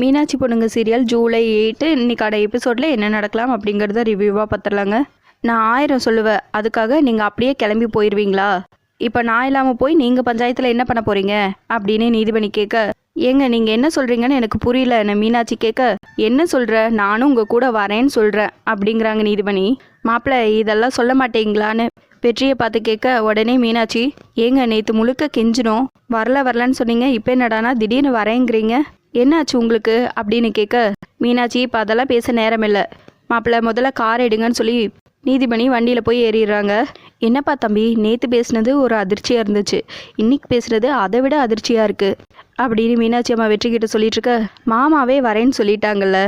மீனாட்சி பொண்ணுங்க serial July eight இன்னைக்கான எபிசோடில் என்ன நடக்கலாம் அப்படிங்கிறத ரிவ்யூவாக பார்த்துடலாங்க நான் ஆயிரம் சொல்லுவேன். அதுக்காக நீங்கள் அப்படியே கிளம்பி போயிடுவீங்களா இப்போ நான் இல்லாமல் போய் நீங்கள் பஞ்சாயத்தில் என்ன பண்ண போகிறீங்க அப்படின்னு நீதிபதி கேட்க ஏங்க நீங்கள் என்ன சொல்கிறீங்கன்னு எனக்கு புரியல. நான் மீனாட்சி கேட்க என்ன சொல்கிற நானும் உங்கள் கூட வரேன்னு சொல்கிறேன் அப்படிங்கிறாங்க நீதிபதி. மாப்பிள்ளை இதெல்லாம் சொல்ல மாட்டீங்களான்னு வெற்றியை பார்த்து கேட்க உடனே மீனாட்சி ஏங்க நேற்று முழுக்க கெஞ்சினோம். வரல வரலன்னு சொன்னீங்க. இப்போ என்னடானா திடீர்னு வரேங்கிறீங்க? என்னாச்சு உங்களுக்கு? அப்படின்னு கேட்க மீனாட்சி இப்போ அதெல்லாம் பேச நேரம் இல்லை. மாப்பிள்ள முதல்ல கார் எடுங்கன்னு சொல்லி நீதிமணி வண்டியில் போய் ஏறிடுறாங்க. என்னப்பா தம்பி நேற்று பேசுனது ஒரு அதிர்ச்சியாக இருந்துச்சு. இன்னைக்கு பேசுறது அதை விட அதிர்ச்சியாக இருக்குது அப்படின்னு மீனாட்சி அம்மா வெற்றிக்கிட்ட சொல்லிட்டு இருக்க மாமாவே வரேன்னு சொல்லிட்டாங்கல்ல.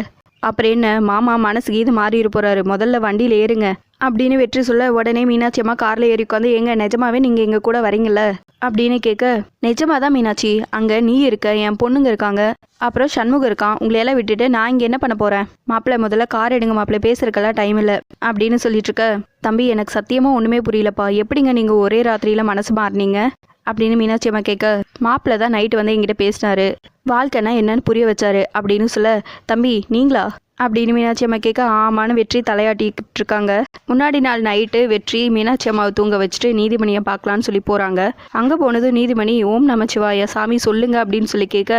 அப்புறம் என்ன? மாமா மனசுக்கு இது மாறி போறாரு. முதல்ல வண்டியில் ஏறுங்க. அப்படின்னு வெற்றி சொல்ல உடனே மீனாட்சி அம்மா காரில் ஏறி உட்காந்து எங்க நிஜமாவே நீங்கள் எங்கள் கூட வரீங்கள அப்படின்னு கேட்க நிஜமாக தான் மீனாட்சி. அங்கே நீ இருக்க என் பொண்ணுங்க இருக்காங்க. அப்புறம் சண்முகம் இருக்கான். உங்களையெல்லாம் விட்டுட்டு நான் இங்கே என்ன பண்ண போகிறேன் மாப்பிள்ளை முதல்ல கார் எடுங்க மாப்பிள்ளை. பேசுறக்கெல்லாம் டைம் இல்லை. அப்படின்னு சொல்லிட்டு இருக்க தம்பி எனக்கு சத்தியமாக ஒன்றுமே புரியலப்பா. எப்படிங்க நீங்கள் ஒரே ராத்திரியில் மனசு மாறினீங்க? அப்படின்னு மீனாட்சி அம்மா கேட்க மாப்பிள்ள தான் நைட்டு வந்து என்கிட்ட பேசினாரு. வாழ்க்கைனா என்னன்னு புரிய வச்சாரு. அப்படின்னு சொல்ல தம்பி நீங்களா? அப்படின்னு மீனாட்சி அம்மா கேட்க ஆமான்னு வெற்றி தலையாட்டிக்கிட்டு இருக்காங்க. முன்னாடி நாள் நைட்டு வெற்றி மீனாட்சி அம்மாவை தூங்க வச்சுட்டு நீதிமணியை பார்க்கலான்னு சொல்லி போகிறாங்க அங்கே போனது நீதிமணி ஓம் நமச்சிவாயா சாமி சொல்லுங்க அப்படின்னு சொல்லி கேட்க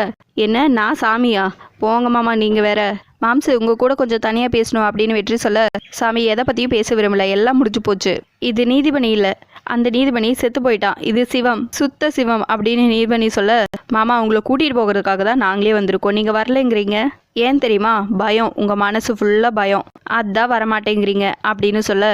என்ன நான் சாமியா? போங்க மாமா நீங்கள் வேற. மாம்சு உங்க கூட கொஞ்சம் தனியாக பேசணும் அப்படின்னு வெற்றி சொல்ல சாமி எதை பற்றியும் பேச விரும்பல. எல்லாம் முடிஞ்சு போச்சு. இது நீதிபதி இல்லை. அந்த நீதிபதி செத்து போயிட்டான். இது சிவம் சுத்த சிவம் அப்படின்னு நீதிபதி சொல்ல மாமா உங்களை கூட்டிகிட்டு போகிறதுக்காக தான் நாங்களே வந்திருக்கோம். நீங்கள் வரலைங்கிறீங்க. ஏன் தெரியுமா? பயம். உங்கள் மனசு ஃபுல்லாக பயம். அதான் வரமாட்டேங்கிறீங்க அப்படின்னு சொல்ல.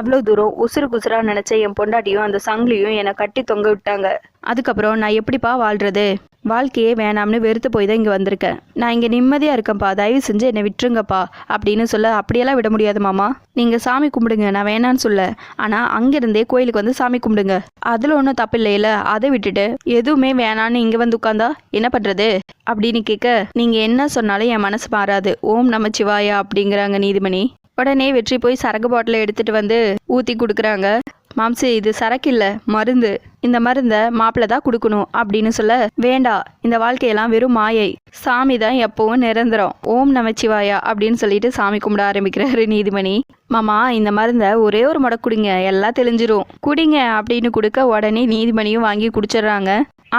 அவ்வளோ தூரம் உசுறு குசுரா நினச்ச என் பொண்டாட்டியும் அந்த சங்கிலியும் என்னை கட்டி தொங்க விட்டாங்க. அதுக்கப்புறம் நான் எப்படிப்பா வாழ்றது? வாழ்க்கையே வேணாம்னு வெறுத்து போய் தான் இங்கே வந்திருக்கேன். நான் இங்கே நிம்மதியாக இருக்கேன்ப்பா. தயவு செஞ்சு என்னை விட்டுருங்கப்பா அப்படின்னு சொல்ல அப்படியெல்லாம் விட முடியாது மாமா. நீங்கள் சாமி கும்பிடுங்க. நான் வேணான்னு சொல்ல. ஆனால் அங்கேருந்தே கோயிலுக்கு வந்து சாமி கும்பிடுங்க. அதில் ஒன்றும் தப்பு இல்லையில அதை விட்டுட்டு எதுவுமே வேணான்னு இங்கே வந்து உட்காந்தா என்ன பண்ணுறது அப்படின்னு கேட்க நீங்கள் என்ன சொன்னாலும் என் மனசு மாறாது. ஓம் நமச்சிவாயா அப்படிங்கிறாங்க நீதிமணி. உடனே வெற்றி போய் சரக்கு பாட்டில எடுத்துட்டு வந்து ஊற்றி கொடுக்குறாங்க. மாம்சி இது சரக்கு இல்லை மருந்து. இந்த மருந்தை மாப்பிள்ளை தான் கொடுக்கணும் அப்படின்னு சொல்ல வேண்டாம் இந்த வாழ்க்கையெல்லாம் வெறும் மாயை. சாமி தான் எப்பவும் நிரந்தரம். ஓம் நமச்சிவாயா அப்படின்னு சொல்லிட்டு சாமி கும்பிட ஆரம்பிக்கிறாரு நீதிமணி. மாமா இந்த மருந்தை ஒரே ஒரு முடை குடிங்க எல்லாம் தெளிஞ்சிரும். குடிங்க அப்படின்னு கொடுக்க உடனே நீதிமணியும் வாங்கி குடிச்சிடுறாங்க.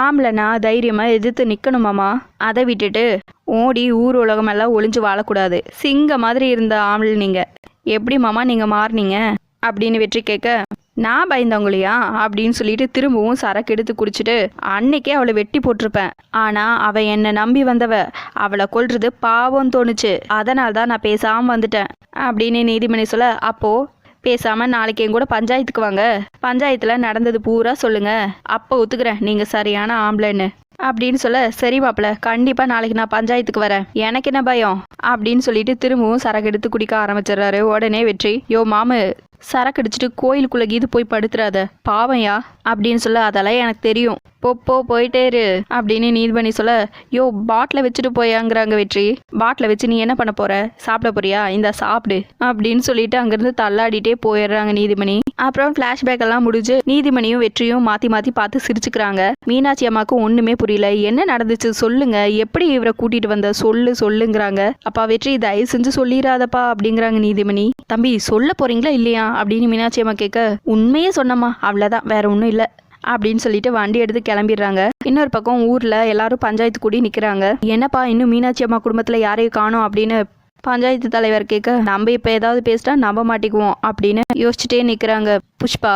ஆம்பளைனா தைரியமா எதிர்த்து நிற்கணுமாமா அதை விட்டுட்டு ஓடி ஊர் உலகமெல்லாம் ஒளிஞ்சு வாழக்கூடாது. சிங்க மாதிரி இருந்த ஆம்பளை நீங்க. எப்படி மாமா நீங்க மாறுனீங்க? அப்படின்னு வெற்றி கேட்க நான் பயந்தவங்களையா? அப்படின்னு சொல்லிட்டு திரும்பவும் சரக்கு எடுத்து குடிச்சிட்டு அன்னைக்கே அவளை வெட்டி போட்டிருப்பேன். ஆனா அவ என்னை நம்பி வந்தவ. அவளை கொல்றது பாவம் தோணுச்சு. அதனால தான் நான் பேசாம வந்துட்டேன் அப்படின்னு நீதிமணி சொல்ல அப்போ பேசாம நாளைக்கு என் கூட பஞ்சாயத்துக்கு வாங்க. பஞ்சாயத்துல நடந்தது பூரா சொல்லுங்க. அப்போ ஒத்துக்கிறேன். நீங்க சரியான ஆம்பளைன்னு. அப்படின்னு சொல்ல சரி மாப்பிள கண்டிப்பா நாளைக்கு நான் பஞ்சாயத்துக்கு வரேன். எனக்கு என்ன பயம்? அப்படின்னு சொல்லிட்டு திரும்பவும் சரக்கு எடுத்து குடிக்க ஆரம்பிச்சிடுறாரு. உடனே வெற்றி யோ மாமு சரக்கு அடிச்சிட்டு கீது போய் படுத்துறாத பாவையா அப்படின்னு சொல்ல அதெல்லாம் எனக்கு தெரியும். போ போ போயிட்டே இரு அப்படின்னு நீதிபதி சொல்ல யோ பாட்டில் வச்சுட்டு போயாங்கிறாங்க வெற்றி. பாட்டில் வச்சு நீ என்ன பண்ண போற? சாப்பிட போறியா? இந்த சாப்பிடு. அப்படின்னு சொல்லிட்டு அங்கிருந்து தள்ளாடிட்டே போயிடுறாங்க நீதிமணி. அப்புறம் ஃப்ளாஷ்பேக் எல்லாம் முடிஞ்சு நீதிமணியும் வெற்றியும் மாத்தி மாத்தி பார்த்து சிரிச்சுக்கிறாங்க. மீனாட்சி அம்மாவுக்கு ஒண்ணுமே புரியல. என்ன நடந்துச்சு? சொல்லுங்க. எப்படி இவரை கூட்டிட்டு வந்த? சொல்லு சொல்லுங்கிறாங்க. அப்பா வெற்றி தயவு செஞ்சு சொல்லிடாதப்பா அப்படிங்கிறாங்க நீதிமணி. தம்பி சொல்ல போறீங்களா இல்லையா? அப்படின்னு மீனாட்சி அம்மா கேட்க உண்மையே சொன்னம்மா. அவ்வளோதான் வேற ஒன்றும் இல்லை. அப்படின்னு சொல்லிட்டு வண்டி எடுத்து கிளம்பிடுறாங்க. இன்னொரு பக்கம் ஊரில் எல்லாரும் பஞ்சாயத்து கூடி நிற்கிறாங்க என்னப்பா இன்னும் மீனாட்சி அம்மா குடும்பத்தில் யாரையும் காணோம் அப்படின்னு பஞ்சாயத்து தலைவர் கேட்க நம்ம இப்போ ஏதாவது பேசிட்டா நம்ப மாட்டிக்குவோம் அப்படின்னு யோசிச்சுட்டே நிற்கிறாங்க புஷ்பா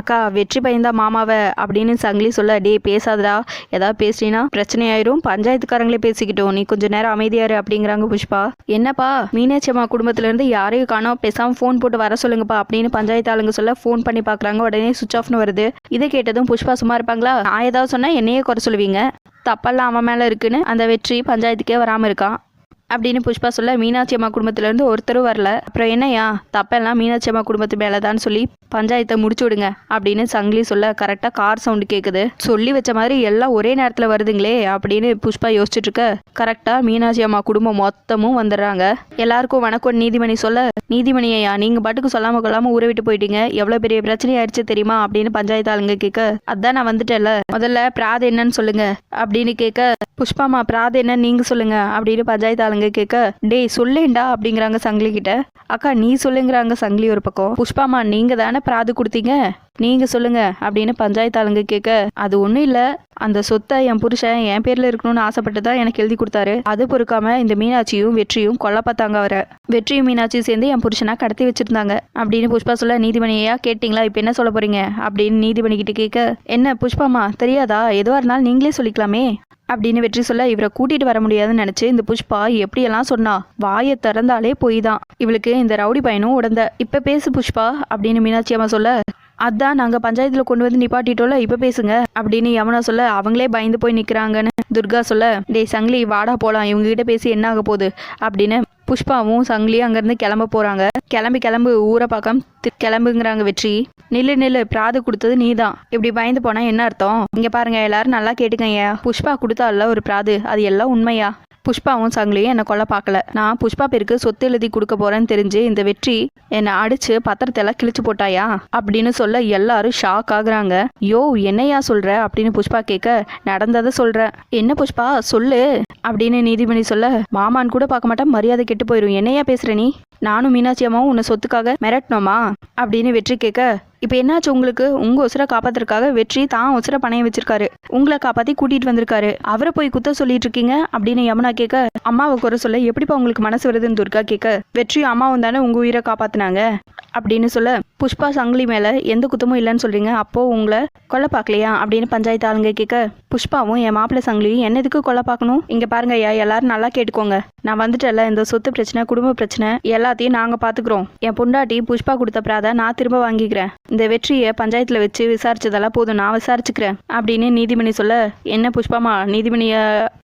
அக்கா வெற்றி பயந்தா மாமாவை அப்படின்னு சங்கிலி சொல்ல டே பேசாதடா. ஏதாவது பேசினா பிரச்சனை ஆயிரும் பஞ்சாயத்துக்காரங்களே பேசிக்கிட்டோம். நீ கொஞ்சம் நேரம் அமைதியாரு அப்படிங்கிறாங்க புஷ்பா. என்னப்பா? மீனாட்சி அம்மா குடும்பத்துல இருந்து யாரையும் காணோம். பேசாம ஃபோன் போட்டு வர சொல்லுங்கப்பா அப்படின்னு பஞ்சாயத்து ஆளுங்க சொல்ல ஃபோன் பண்ணி பார்க்குறாங்க உடனே சுவிச் ஆஃப்னு வருது. இதை கேட்டதும் புஷ்பா சும்மா இருப்பாங்களா? நான் ஏதாவது சொன்னா என்னையே குறை சொல்லுவீங்க. தப்பெல்லாம் அவன் மேல இருக்குன்னு அந்த வெற்றி பஞ்சாயத்துக்கே வராம இருக்கான் அப்படின்னு புஷ்பா சொல்ல மீனாட்சி அம்மா குடும்பத்திலேருந்து ஒருத்தரும் வரல. அப்புறம் என்னையா தப்பெல்லாம் மீனாட்சி அம்மா குடும்பத்து மேலே தான் சொல்லி பஞ்சாயத்தை முடிச்சு விடுங்க அப்படின்னு சங்கிலி சொல்ல கரெக்டாக கார் சவுண்டு கேட்குது சொல்லி வச்ச மாதிரி எல்லாம் ஒரே நேரத்தில் வருதுங்களே அப்படின்னு புஷ்பா யோசிச்சுட்டு இருக்க. கரெக்டாக மீனாட்சி அம்மா குடும்பம் மொத்தமும் வந்துடுறாங்க. எல்லாருக்கும் வணக்கம் நீதிமணி சொல்ல நீதிமணியா நீங்கள் பாட்டுக்கு சொல்லாமல் கொள்ளாமல் ஊரை விட்டு போயிட்டீங்க. எவ்வளோ பெரிய பிரச்சனை ஆயிடுச்சு தெரியுமா? அப்படின்னு பஞ்சாயத்து ஆளுங்க கேட்க அதான் நான் வந்துட்டேன்ல. முதல்ல பிராது என்னன்னு சொல்லுங்க அப்படின்னு கேட்க புஷ்பாமா பிராது என்னன்னு நீங்க சொல்லுங்க அப்படின்னு பஞ்சாயத்து ஆளுங்க கேட்க டேய் சொல்லேண்டா அப்படிங்கிறாங்க சங்கிலி கிட்ட. அக்கா நீ சொல்லுங்கிறாங்க சங்கிலி ஒரு பக்கம். புஷ்பாமா நீங்க தானே பிராது கொடுத்தீங்க? நீங்க சொல்லுங்க அப்படின்னு பஞ்சாயத்து ஆளுங்க கேட்க அது ஒன்றும் இல்லை. அந்த சொத்தை என் புருஷன் என் பேர்ல இருக்கணும்னு ஆசைப்பட்டு தான் எனக்கு எழுதி கொடுத்தாரு. அது பொறுக்காம இந்த மீனாட்சியும் வெற்றியும் கொல்ல பார்த்தாங்க அவரை. வெற்றியும் மீனாட்சியும் சேர்ந்து என் புருஷனா கடத்தி வச்சிருந்தாங்க. அப்படின்னு புஷ்பா சொல்ல நீதிமணியா கேட்டிங்களா? இப்போ என்ன சொல்ல போறீங்க? அப்படின்னு நீதிமணி கிட்ட கேட்க என்ன புஷ்பாமா தெரியாதா? எதுவாக இருந்தாலும் நீங்களே சொல்லிக்கலாமே. அப்படின்னு வெற்றி சொல்ல இவரை கூட்டிட்டு வர முடியாதுன்னு நினைச்சு இந்த புஷ்பா எப்படியெல்லாம் சொன்னா வாயை திறந்தாலே போய் தான் இவளுக்கு இந்த ரவுடி பையனும் உடந்த. இப்ப பேசு புஷ்பா அப்படின்னு மீனாட்சி அம்மா சொல்ல அதான் நாங்கள் பஞ்சாயத்தில் கொண்டு வந்து நிப்பாட்டிட்டோல இப்போ பேசுங்க. அப்படின்னு யமுனா சொல்ல அவங்களே பயந்து போய் நிற்கிறாங்கன்னு துர்கா சொல்ல டேய் சங்கிலி வாடா போகலாம் இவங்ககிட்ட பேசி என்ன ஆக போகுது? அப்படின்னு புஷ்பாவும் சங்கிலியும் அங்கேருந்து கிளம்ப போகிறாங்க கிளம்பி கிளம்பு ஊரை பக்கம் கிளம்புங்கிறாங்க வெற்றி. நில்லு நில்லு பிராது கொடுத்தது நீ தான் இப்படி பயந்து போனால் என்ன அர்த்தம்? இங்கே பாருங்க எல்லாரும் நல்லா கேட்டுக்கங்க புஷ்பா கொடுத்தால ஒரு பிராது. அது எல்லாம் உண்மையா? புஷ்பாவும் சங்கிலியும் என்னை கொல்ல பார்க்கல. நான் புஷ்பா பேருக்கு சொத்து எழுதி கொடுக்க போறேன்னு தெரிஞ்சு இந்த வெற்றி என்னை அடிச்சு பத்திரத்தை எல்லாம் கிழிச்சு போட்டாயா? அப்படின்னு சொல்ல எல்லாரும் ஷாக் ஆகுறாங்க. யோ என்னையா சொல்ற? அப்படின்னு புஷ்பா கேட்க நடந்ததை சொல்றேன் என்ன புஷ்பா? சொல்லு. அப்படின்னு நீதிபதி சொல்ல மாமான்னு கூட பார்க்க மாட்டேன். மரியாதை கெட்டு போயிடும் என்னையா பேசுற நீ? நானும் மீனாட்சி அம்மாவும் உன்னை சொத்துக்காக மிரட்டினோமா? அப்படின்னு வெற்றி கேட்க இப்போ என்னாச்சு உங்களுக்கு? உங்க உசுரை காப்பாத்துறதுக்காக வெற்றி தான் உசுர பணைய வச்சிருக்காரு. உங்களை காப்பாத்தி கூட்டிட்டு வந்திருக்காரு. அவரை போய் குத்த சொல்லிட்டு இருக்கீங்க? அப்படின்னு யமுனா கேட்க அம்மாவை குறை சொல்ல எப்படிப்பா உங்களுக்கு மனசு வருதுன்னு துர்கா கேட்க வெற்றியும் அம்மாவும் தானே உங்க உயிரை காப்பாத்தினாங்க? அப்படின்னு சொல்ல புஷ்பா சங்கிலி மேலே எந்த குத்தமும் இல்லைன்னு சொல்கிறீங்க அப்போது உங்களை கொலை பார்க்கலையா? அப்படின்னு பஞ்சாயத்து ஆளுங்க கேட்க புஷ்பாவும் என் மாப்பிள்ளை சங்கிலியும் என்ன எதுக்கு கொலை பார்க்கணும்? இங்கே பாருங்க ஐயா எல்லாரும் நல்லா கேட்டுக்கோங்க. நான் வந்துட்டல இந்த சொத்து பிரச்சனை குடும்ப பிரச்சனை எல்லாத்தையும் நாங்கள் பார்த்துக்குறோம் என் பொண்டாட்டி புஷ்பா கொடுத்த பிராத நான் திரும்ப வாங்கிக்கிறேன். இந்த வெற்றியை பஞ்சாயத்தில் வச்சு விசாரிச்சதெல்லாம் போதும் நான் விசாரிச்சுக்கிறேன். அப்படின்னு நீதிமணி சொல்ல என்ன புஷ்பாமா நீதிமணிய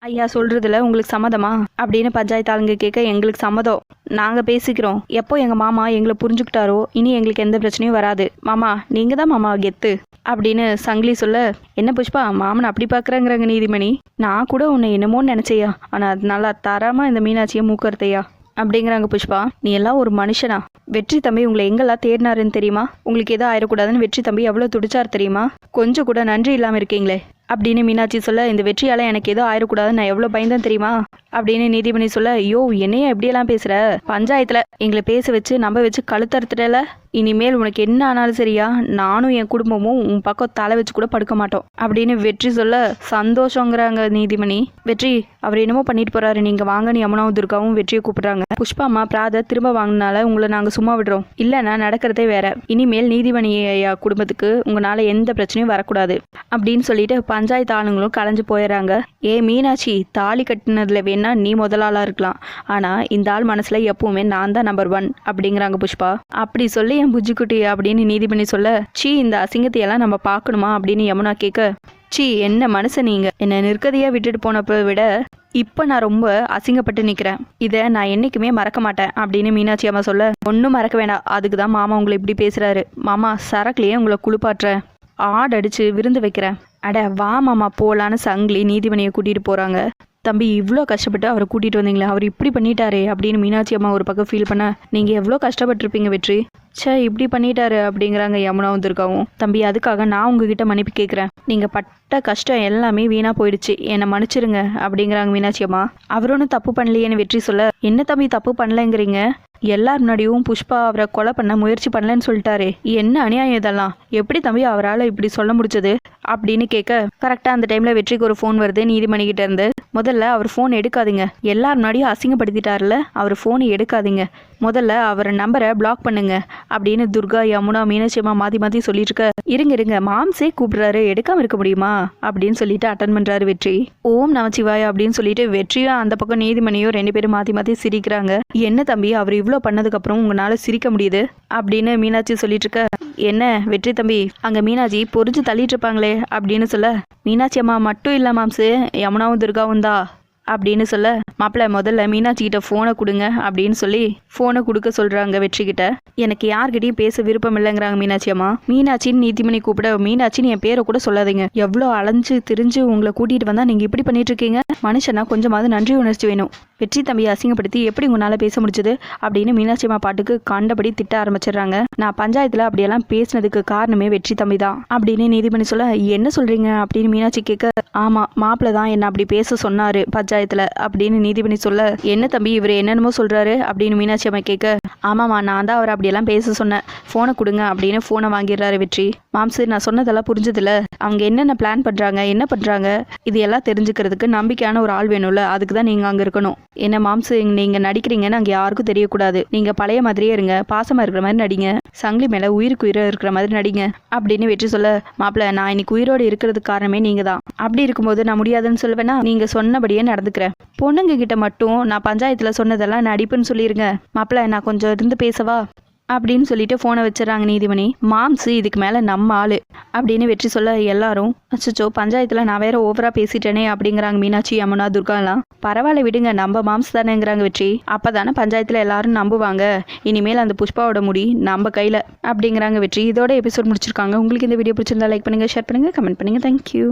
ஐயா சொல்றதுல உங்களுக்கு சம்மதமா? அப்படின்னு பஞ்சாயத்து ஆளுங்க கேட்க எங்களுக்கு சம்மதம். நாங்க பேசிக்கிறோம். எப்போ எங்க மாமா எங்களை புரிஞ்சுக்கிட்டாரோ இனி எங்களுக்கு எந்த பிரச்சனையும் வராது. மாமா நீங்க தான் மாமா கெத்து. அப்படின்னு சங்கிலி சொல்ல என்ன புஷ்பா மாமன் அப்படி பாக்குறேங்கிறாங்க நீதிமணி. நான் கூட உன்னை என்னமோன்னு நினைச்சையா. ஆனா நல்லா தரமா இந்த மீனாட்சியை மூக்கறதையா அப்படிங்கிறாங்க புஷ்பா. நீ எல்லாம் ஒரு மனுஷனா? வெற்றி தம்பி உங்களை எங்கெல்லாம் தேடினாருன்னு தெரியுமா? உங்களுக்கு எதுவும் ஆயிடக்கூடாதுன்னு வெற்றி தம்பி எவ்வளோ துடிச்சார் தெரியுமா? கொஞ்சம் கூட நன்றி இல்லாமல் இருக்கீங்களே. அப்படின்னு மீனாட்சி சொல்ல இந்த வெற்றியால் எனக்கு எதுவும் ஆயிடக்கூடாதுன்னு நான் எவ்வளோ பயந்தேன் தெரியுமா? அப்படின்னு நீதிபதி சொல்ல ஐயோ என்னைய எப்படியெல்லாம் பேசுற? பஞ்சாயத்துல எங்களை பேச வச்சு நம்ப வச்சு கழுத்தறுத்துட்டல? இனிமேல் உனக்கு என்ன ஆனாலும் சரியா? நானும் என் குடும்பமும் உன் பக்கம் தலை வச்சு கூட படுக்க மாட்டோம். அப்படின்னு வெற்றி சொல்ல சந்தோஷங்கிறாங்க நீதிமணி. வெற்றி அவர் என்னமோ பண்ணிட்டு போறாரு. நீங்க நீ யமுனாவும் துர்காவும் வெற்றியை கூப்பிடுறாங்க. புஷ்பா அம்மா பிராத திரும்ப வாங்கினால உங்களை நாங்க சும்மா விடுறோம். இல்லைன்னா நடக்கிறதே வேற. இனிமேல் நீதிமணி ஐயா குடும்பத்துக்கு உங்களால எந்த பிரச்சனையும் வரக்கூடாது. அப்படின்னு சொல்லிட்டு பஞ்சாயத்து ஆளுங்களும் கலைஞ்சு போயிடுறாங்க. ஏ மீனாட்சி தாலி கட்டினதுல வேணால் நீ முதலாளா இருக்கலாம். ஆனா இந்த ஆள் மனசுல எப்பவுமே நான் தான் நம்பர் ஒன் அப்படிங்கிறாங்க புஷ்பா. அப்படி சொல்லி என் புஜ்ஜுக்குட்டி அப்படின்னு நீதிபதி சொல்ல சீ இந்த அசிங்கத்தையெல்லாம் நம்ம பார்க்கணுமா? அப்படின்னு யமுனா கேட்க சி என்ன மனுஷன் நீங்க? என்னை நிற்கதியா விட்டுட்டு போனப்ப விட இப்போ நான் ரொம்ப அசிங்கப்பட்டு நிற்கிறேன் இதை நான் என்றைக்குமே மறக்க மாட்டேன் அப்படின்னு மீனாட்சி அம்மா சொல்ல ஒன்றும் மறக்க வேண்டாம் அதுக்கு தான் மாமா உங்களை இப்படி பேசுகிறாரு மாமா சரக்குலேயே உங்களை குளிப்பாட்டுறேன். ஆடு விருந்து வைக்கிறேன். அட வா மாமா போலான்னு சங்கிலி நீதிமணியை கூட்டிகிட்டு போகிறாங்க தம்பி இவ்வளோ கஷ்டப்பட்டு அவரை கூட்டிகிட்டு வந்தீங்களே அவர் இப்படி பண்ணிட்டாரே அப்படின்னு மீனாட்சி அம்மா ஒரு பக்கம் ஃபீல் பண்ண நீங்கள் எவ்வளோ கஷ்டப்பட்டிருப்பீங்க வெற்றி? ச்சே இப்படி பண்ணிட்டாரு அப்படிங்கிறாங்க யமுனாவும் துர்காவும். தம்பி அதுக்காக நான் உங்ககிட்ட மன்னிப்பு கேட்குறேன் நீங்கள் பட்ட கஷ்டம் எல்லாமே வீணாக போயிடுச்சு. என்னை மன்னிச்சிருங்க அப்படிங்கிறாங்க மீனாட்சி அம்மா. அவர் ஒன்றும் தப்பு பண்ணலையேன்னு வெற்றி சொல்ல என்ன தம்பி தப்பு பண்ணலைங்கிறீங்க? எல்லார் முன்னாடியும் புஷ்பா அவரை கொலை பண்ண முயற்சி பண்ணலன்னு சொல்லிட்டாரு. என்ன அநியாயம் இதெல்லாம்? எப்படி தம்பி அவரால் இப்படி சொல்ல முடிச்சது அப்படின்னு கேட்க கரெக்டாக அந்த டைமில் வெற்றிக்கு ஒரு ஃபோன் வருது நீதிமணிக்கிட்ட இருந்து. முதல்ல அவர் ஃபோன் எடுக்காதீங்க. எல்லார் முன்னாடியும் அசிங்கப்படுத்திட்டார்ல அவர் ஃபோனை எடுக்காதீங்க. முதல்ல அவர் நம்பரை பிளாக் பண்ணுங்க அப்படின்னு துர்கா யமுனா மீனாட்சி அம்மா மாற்றி மாற்றி சொல்லிட்டு இருக்க இருங்க இருங்க மாம்சே கூப்பிடுறாரு எடுக்காம இருக்க முடியுமா? அப்படின்னு சொல்லிட்டு அட்டன் பண்றாரு வெற்றி. ஓம் நமச்சிவாய அப்படின்னு சொல்லிட்டு வெற்றியும் அந்த பக்கம் நீதிமணியும் ரெண்டு பேரும் மாற்றி மாற்றி சிரிக்கிறாங்க. என்ன தம்பி அவர் இவ்வளோ பண்ணதுக்கப்புறம் உங்களால சிரிக்க முடியுது? அப்படின்னு மீனாட்சி சொல்லிட்டு இருக்க என்ன வெற்றி தம்பி அங்க மீனாட்சி பொறிஞ்சு தள்ளிட்டு இருப்பாங்களே அப்படின்னு சொல்ல மீனாட்சி அம்மா மட்டும் இல்லை மாம்சு யமுனாவும் துர்காவும் தான் அப்படின்னு சொல்ல மாப்பிள்ள முதல்ல மீனாட்சி கிட்ட ஃபோனை கொடுங்க அப்படின்னு சொல்லி ஃபோனை கொடுக்க சொல்கிறாங்க வெற்றி கிட்ட. எனக்கு யார்கிட்டயும் பேச விருப்பம் இல்லைங்கிறாங்க மீனாட்சி அம்மா. மீனாட்சின்னு நீதிமணி கூப்பிட மீனாட்சின்னு என் பேரை கூட சொல்லாதீங்க. எவ்வளோ அலைஞ்சு திரிஞ்சு உங்களை கூட்டிகிட்டு வந்தால் நீங்கள் இப்படி பண்ணிட்டு இருக்கீங்க? மனுஷனா கொஞ்சமாவது நன்றி உணர்ச்சி வேணும். வெற்றி தம்பியை அசிங்கப்படுத்தி எப்படி உங்களால் பேச முடிஞ்சது அப்படின்னு மீனாட்சி அம்மா பாட்டுக்கு கண்டபடி திட்ட ஆரம்பிச்சிடுறாங்க. நான் பஞ்சாயத்தில் அப்படியெல்லாம் பேசினதுக்கு காரணமே வெற்றி தம்பி தான் அப்படின்னு நீதிபதி சொல்ல என்ன சொல்கிறீங்க அப்படின்னு மீனாட்சி கேட்க ஆமாம் மாப்பிள்ளை தான் என்ன அப்படி பேச சொன்னார் பஞ்சாயத்தில் அப்படின்னு நீதிபதி சொல்ல என்ன தம்பி இவர் என்னென்னமோ சொல்கிறாரு அப்படின்னு மீனாட்சி அம்மா கேட்க ஆமாம்மா நான் தான் அவர் அப்படியெல்லாம் பேச சொன்னேன் ஃபோனை கொடுங்க அப்படின்னு ஃபோனை வாங்கிடுறாரு வெற்றி. மாம்சு நான் சொன்னதெல்லாம் புரிஞ்சதில்ல. அவங்க என்னென்ன பிளான் பண்ணுறாங்க என்ன பண்ணுறாங்க இது எல்லாம் தெரிஞ்சுக்கிறதுக்கு நம்பிக்கையான ஒரு ஆள் வேணும்ல அதுக்கு தான் நீங்கள் அங்கே இருக்கணும். என்ன மாம்சு நீங்கள் நடிக்கிறீங்கன்னு அங்கே யாருக்கும் தெரியக்கூடாது. நீங்கள் பழைய மாதிரியே இருங்க. பாசமாக இருக்கிற மாதிரி நடிங்க. சங்கிலி மேலே உயிருக்கு உயிராக இருக்கிற மாதிரி நடிங்க. அப்படின்னு வெற்றி சொல்ல மாப்பிள்ள நான் இன்னைக்கு உயிரோடு இருக்கிறதுக்கு காரணமே நீங்கள் தான். அப்படி இருக்கும்போது நான் முடியாதுன்னு சொல்லுவேன்னா நீங்கள் சொன்னபடியே நடந்துக்கிறேன் பொண்ணுங்க கிட்ட மட்டும் நான் பஞ்சாயத்தில் சொன்னதெல்லாம் நடிப்புன்னு சொல்லிடுங்க மாப்பிள்ள நான் கொஞ்சம் இருந்து பேசவா? அப்படின்னு சொல்லிட்டு ஃபோனை வச்சிடறாங்க நீதிமணி. மாம்சு இதுக்கு மேலே நம்ம ஆள். அப்படின்னு வெற்றி சொல்ல எல்லாரும் அச்சோ பஞ்சாயத்தில் நான் வேற ஓவராக பேசிட்டேனே அப்படிங்கிறாங்க மீனாட்சி யமுனா துர்காலாம். பரவாயில்ல விடுங்க நம்ம மாம்ஸ் தானேங்கிறாங்க வெற்றி. அப்போ தானே பஞ்சாயத்தில் எல்லாரும் நம்புவாங்க. இனிமேல் அந்த புஷ்பாவோட முடி நம்ம கையில் அப்படிங்கிறாங்க வெற்றி. இதோட எபிசோட் முடிச்சிருக்காங்க. உங்களுக்கு இந்த வீடியோ பிடிச்சிருந்தா லைக் பண்ணுங்கள் ஷேர் பண்ணுங்கள் கமெண்ட் பண்ணுங்கள் தேங்க்யூ